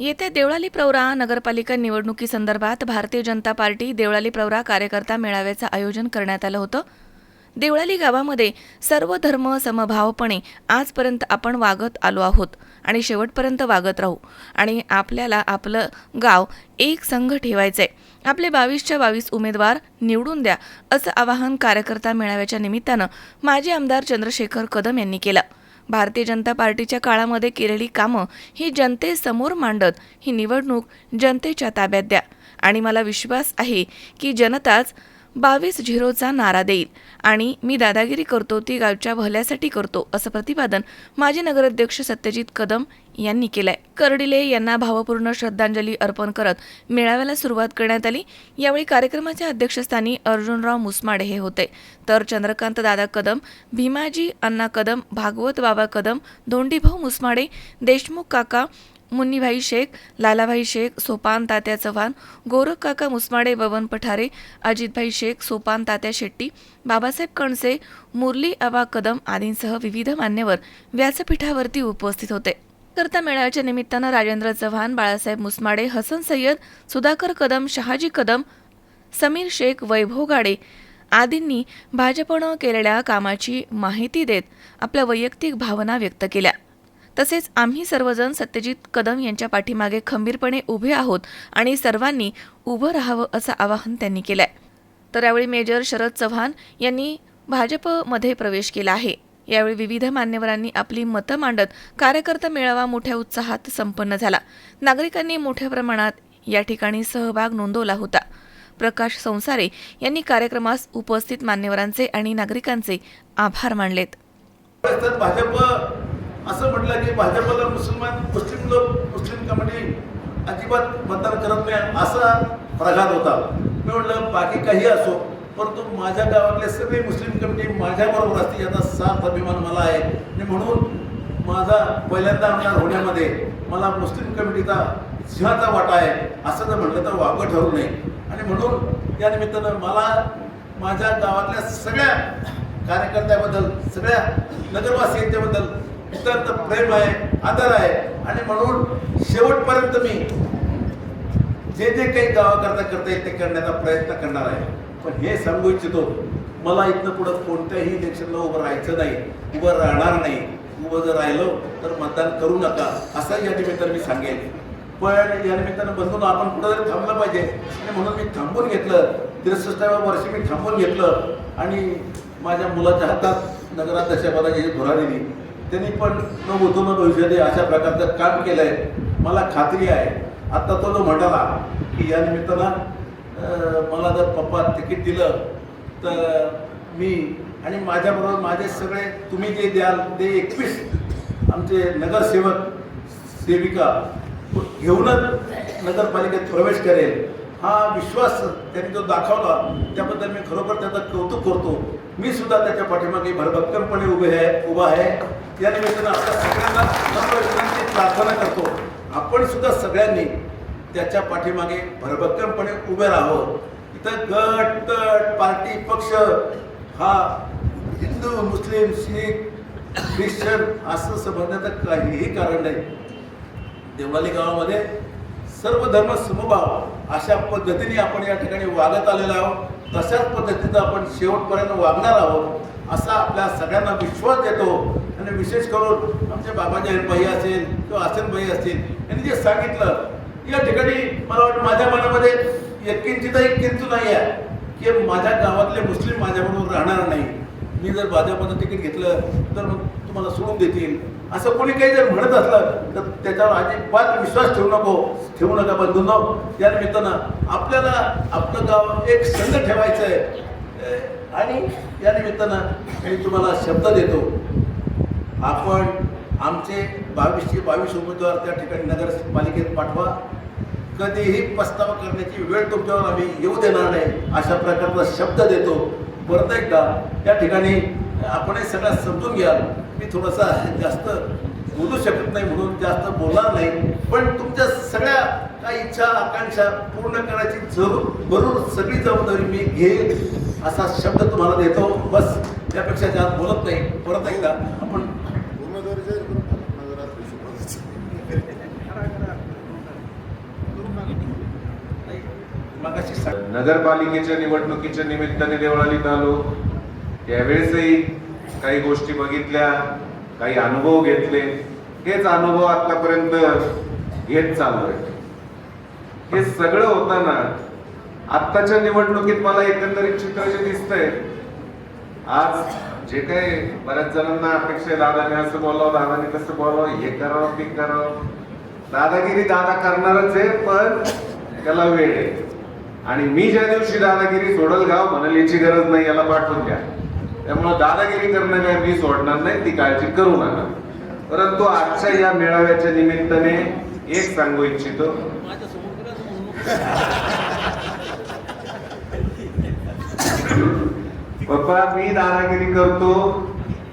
येत्या देवळाली प्रवरा नगरपालिका निवडणुकीसंदर्भात भारतीय जनता पार्टी देवळाली प्रवरा कार्यकर्ता मेळाव्याचं आयोजन करण्यात आलं होतं. देवळाली गावामध्ये सर्व धर्म समभावपणे आजपर्यंत आपण वागत आलो आहोत आणि शेवटपर्यंत वागत राहू आणि आपल्याला आपलं गाव एक संघ ठेवायचंय. आपले बावीसच्या बावीस उमेदवार निवडून द्या असं आवाहन कार्यकर्ता मेळाव्याच्या निमित्तानं माजी आमदार चंद्रशेखर कदम यांनी केलं. भारतीय जनता पार्टीच्या काळामध्ये केलेली कामं ही जनतेसमोर मांडत ही निवडणूक जनतेच्या ताब्यात द्या. आणि मला विश्वास आहे की जनताच बावीस झिरोचा नारा देईल. आणि मी दादागिरी करतो ती गावच्या भल्यासाठी करतो असं प्रतिपादन माजी नगराध्यक्ष सत्यजित कदम यांनी केलाय. कर्डिले यांना भावपूर्ण श्रद्धांजली अर्पण करत मेळाव्याला सुरुवात करण्यात आली. यावेळी कार्यक्रमाच्या अध्यक्षस्थानी अर्जुनराव मुसमाडे हे होते. तर चंद्रकांत दादा कदम भीमाजी अण्णा कदम भागवत बाबा कदम धोंडीभाऊ मुसमाडे देशमुख काका मुन्नीभाई शेख लालाभाई शेख सोपान तात्या चव्हाण गोरख काका मुसमाडे बबन पठारे अजितभाई शेख सोपान तात्या शेट्टी बाबासाहेब कणसे मुरली आबा कदम आदींसह विविध मान्यवर व्यासपीठावरती उपस्थित होते. करता मेळाव्याच्या निमित्तानं राजेंद्र चव्हाण बाळासाहेब मुसमाडे हसन सय्यद सुधाकर कदम शहाजी कदम समीर शेख वैभव गाडे आदींनी भाजपनं केलेल्या कामाची माहिती देत आपल्या वैयक्तिक भावना व्यक्त केल्या. तसेच आम्ही सर्वजण सत्यजित कदम यांच्या पाठीमागे खंबीरपणे उभे आहोत आणि सर्वांनी उभं राहावं असं आवाहन त्यांनी केलंय. तर यावेळी मेजर शरद चव्हाण यांनी भाजपमध्ये प्रवेश केला आहे. यावेळी विविध मान्यवरांनी आपली मतं मांडत कार्यकर्ता मेळावा मोठ्या उत्साहात संपन्न झाला. नागरिकांनी मोठ्या प्रमाणात या ठिकाणी सहभाग नोंदवला होता. प्रकाश संसारे यांनी कार्यक्रमास उपस्थित मान्यवरांचे आणि नागरिकांचे आभार मानलेत. भाजप असं म्हटलं की भाजपला मुसलमान मुस्लिम लोक मुस्लिम कमिटी अजिबात मतदान करत नाही असा प्रघात होता. मी म्हटलं बाकी काही असो. परंतु माझ्या गावातले सगळे मुस्लिम कमिटी माझ्याबरोबर असते याचा सार्थ अभिमान मला आहे. आणि म्हणून माझा पहिल्यांदा आमदार होण्यामध्ये मला मुस्लिम कमिटीचा सिंहाचा वाटा आहे. असं जर म्हटलं तर वागं ठरू नये. आणि म्हणून या निमित्तानं मला माझ्या गावातल्या सगळ्या कार्यकर्त्याबद्दल सगळ्या नगरवासियांच्याबद्दल अत्यंत प्रेम आहे आदर आहे. आणि म्हणून शेवटपर्यंत मी जे जे काही गावाकरता करता येईल ते करण्याचा प्रयत्न करणार आहे. पण हे सांगू इच्छितो मला इथनं पुढं कोणत्याही इलेक्शनला उभं राहायचं नाही उभं राहणार नाही उभं जर राहिलो तर मतदान करू नका असं या निमित्तानं मी सांगेन. पण या निमित्तानं बंधून आपण कुठं तरी थांबलं पाहिजे. आणि म्हणून मी थांबून घेतलं. त्रेसष्टाव्या वर्षी मी थांबून घेतलं. आणि माझ्या मुलाच्या हातात नगराध्यक्षपदाची जी धुरा दिली. त्यांनी पण न भूतो भविष्यात भविष्याने अशा प्रकारचं काम केलं आहे मला खात्री आहे. आत्ता तो जो म्हणाला की या निमित्तानं मला जर पप्पा तिकीट दिलं तर मी आणि माझ्याबरोबर माझे सगळे तुम्ही जे द्याल ते एकवीस आमचे नगरसेवक सेविका घेऊनच नगरपालिकेत प्रवेश करेल. हा विश्वास त्यांनी जो दाखवला त्याबद्दल मी खरोखर त्याचं कौतुक करतो. मी सुद्धा त्याच्या पाठीमागे भरभक्कमपणे उभे आहे उभा आहे. या निमित्तानं आपल्या सगळ्यांना प्रार्थना करतो. आपण सुद्धा सगळ्यांनी त्याच्या पाठीमागे भरभक्कमपणे उभे राहावं. इथं गट तट पार्टी पक्ष हा हिंदू मुस्लिम शीख ख्रिश्चन असं समजण्याचं काहीही कारण नाही. देवाली गावामध्ये सर्व धर्म समभाव अशा पद्धतीने आपण या ठिकाणी वागत आलेलो आहोत. तशाच पद्धतीचं आपण शेवटपर्यंत वागणार आहोत असा आपल्या सगळ्यांना विश्वास देतो. आणि विशेष करून आमचे बाबाजी भाई असेल किंवा आसन भाई असतील यांनी जे सांगितलं या ठिकाणी मला वाटतं माझ्या मनामध्ये एक किंचित एक किंचू नाही आहे. की माझ्या गावातले मुस्लिम माझ्याबरोबर राहणार नाही. मी जर भाजपचं तिकीट घेतलं तर मग तुम्हाला सोडून देतील. असं कोणी काही जर म्हणत असलं तर त्याच्यावर अजिबात विश्वास ठेवू नको. ठेवू नका बंधूंनो. या निमित्तानं आपल्याला आपलं गाव एक संघ ठेवायचं आहे. आणि या निमित्तानं मी तुम्हाला शब्द देतो. आपण आमचे बावीसशे बावीस उमेदवार त्या ठिकाणी नगरपालिकेत पाठवा. कधीही पस्तावा करण्याची वेळ तुमच्यावर आम्ही येऊ देणार नाही अशा प्रकारचा शब्द देतो. परत एकदा त्या ठिकाणी आपण हे सगळं समजून घ्या मी थोडासा जास्त बोलू शकत नाही म्हणून जास्त बोलणार नाही पण तुमच्या सगळ्या काही इच्छा आकांक्षा पूर्ण करायची जरूर बरोबर सगळी जबाबदारी मी घेईन असा शब्द तुम्हाला देतो. बस त्यापेक्षा जास्त बोलत नाही. परत एकदा आपण नगरपालिकेच्या निवडणुकीच्या निमित्ताने देवळालीत आलो. त्यावेळेसही काही गोष्टी बघितल्या काही अनुभव घेतले. हेच अनुभव आतापर्यंत घेत चाललोय. हे सगळं होताना आत्ताच्या निवडणुकीत मला एकंदरीत चित्र जे दिसतंय. आज जे काही बऱ्याच जणांना अपेक्षा दादाने असं बोलावं दादाने कसं बोलावं हे करावं ते करावं. दादागिरी दादा करणारच आहे पण त्याला वेळ आहे. आणि मी ज्या दिवशी दादागिरी सोडल गाव म्हणाल याची गरज नाही याला पाठवून द्या. त्यामुळे दादागिरी करणं काय मी सोडणार नाही ती काळजी करू नका. परंतु आजच्या या मेळाव्याच्या निमित्ताने एक सांगू इच्छितो. पप्पा मी दादागिरी करतो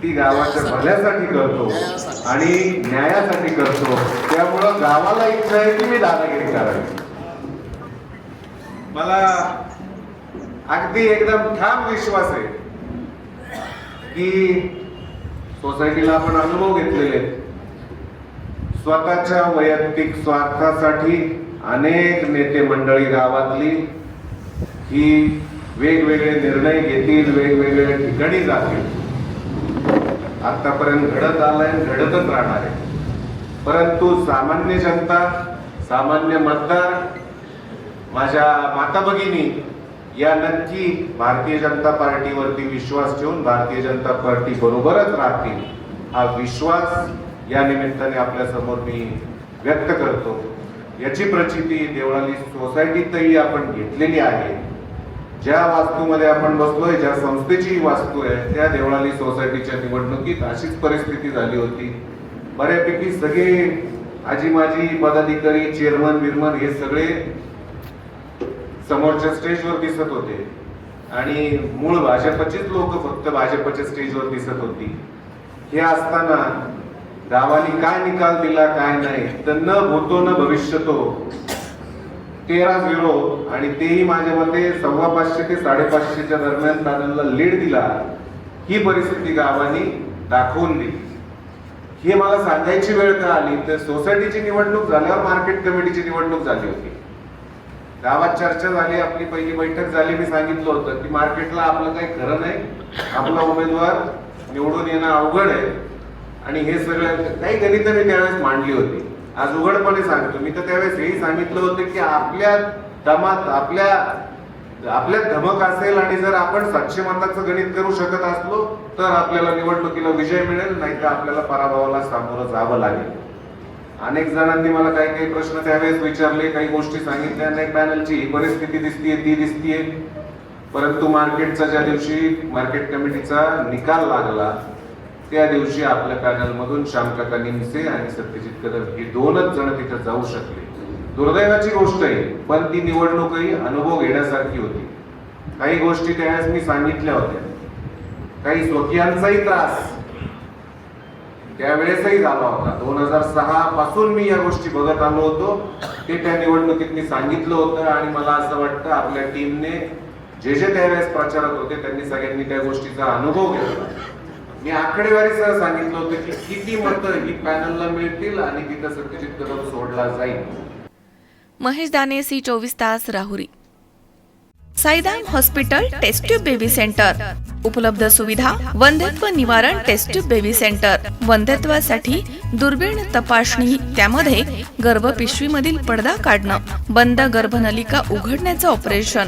ती गावाच्या भल्यासाठी करतो आणि न्यायासाठी करतो. त्यामुळं गावाला इच्छा आहे की मी दादागिरी करावी. मला अगदी एकदम ठाम विश्वास आहे की सोसायटीला आपण अनुभव घेतलेले स्वतःच्या वैयक्तिक स्वार्थासाठी अनेक नेते मंडळी गावातली ही वेगवेगळे निर्णय घेतील वेगवेगळ्या ठिकाणी जातील. आतापर्यंत घडत आलंय घडतच राहणार आहे. परंतु सामान्य जनता सामान्य मतदार माझ्या माता भगिनी या नक्की भारतीय जनता पार्टीवरती विश्वास ठेवून भारतीय जनता पार्टी बरोबरच राहतील हा विश्वास या निमित्ताने आपल्यासमोर मी व्यक्त करतो. याची प्रचिती देवळाली सोसायटीतही आपण घेतलेली आहे. ज्या वास्तूमध्ये आपण बसलोय ज्या संस्थेची वास्तू आहे त्या देवळाली सोसायटीच्या निवडणुकीत अशीच परिस्थिती झाली होती. बऱ्यापैकी सगळे आजी माजी पदाधिकारी चेअरमन बिरमन हे सगळे समोरच्या स्टेजवर दिसत होते. आणि मूळ भाजपचेच लोक फक्त भाजपच्या स्टेजवर दिसत होती. हे असताना गावाने काय निकाल दिला काय नाही तर न भूतो न भविष्यतो तेरा झिरो आणि तेही माझ्या मते सव्वा पाचशे ते साडेपाचशेच्या दरम्यान पॅनलला लीड दिला ही परिस्थिती गावांनी दाखवून दिली. हे मला सांगायची वेळ का आली? तर सोसायटीची निवडणूक झाल्यावर मार्केट कमिटीची निवडणूक झाली होती. गावात चर्चा झाली आपली पहिली बैठक झाली मी सांगितलं होतं की मार्केटला आपलं काही खरं नाही. आपला उमेदवार निवडून येणं अवघड आहे. आणि हे सगळं काही गणित मी त्यावेळेस मांडली होती. आज उघडपणे सांगतो. मी तर त्यावेळेस हेही सांगितलं होतं की आपल्या दमात आपल्या आपल्यात धमक असेल आणि जर आपण सातशे मताचं गणित करू शकत असलो तर आपल्याला निवडणुकीला विजय मिळेल नाही तर आपल्याला पराभवाला सामोरं जावं लागेल. अनेक जणांनी मला काही काही प्रश्न त्यावेळेस विचारले काही गोष्टी सांगितल्या. अनेक पॅनलची ही परिस्थिती दिसतीये ती दिसतीये. परंतु मार्केटचा ज्या दिवशी मार्केट कमिटीचा निकाल लागला त्या दिवशी आपल्या पॅनल मधून श्यामकाका निमसे आणि सत्यजित कदम हे दोनच जण तिथे जाऊ शकले. दुर्दैवाची गोष्ट आहे पण ती निवडणूकही अनुभव घेण्यासारखी होती. काही गोष्टी त्यावेळेस मी सांगितल्या होत्या. काही स्वकीयांचाही त्रास. त्यावेळेसही झाला होता. दोन हजार सहा पासून मी या गोष्टी बघत आलो होतो. ते त्या निवडणुकीत मी सांगितलं होतं आणि मला असं वाटतं आपल्या टीमने जे जे त्यावेळेस प्रचारात होते त्यांनी सगळ्यांनी त्या गोष्टीचा अनुभव घेतला. मी आकडेवारीसह सांगितलं होतं की किती मतं ही पॅनलला मिळतील आणि तिथं सत्यजित कदम सोडला जाईल. महेश दाने सी चोवीस तास Rahuri. Saidham hospital test tube baby centre. उपलब्ध सुविधा वंध्यत्व निवारण टेस्ट ट्यूब बेबी सेंटर. वंध्यत्वासाठी दुर्बीण तपासणी त्यामध्ये गर्भपिशवीमधील पडदा काढणं बंद गर्भनलिका उघडण्याचं ऑपरेशन.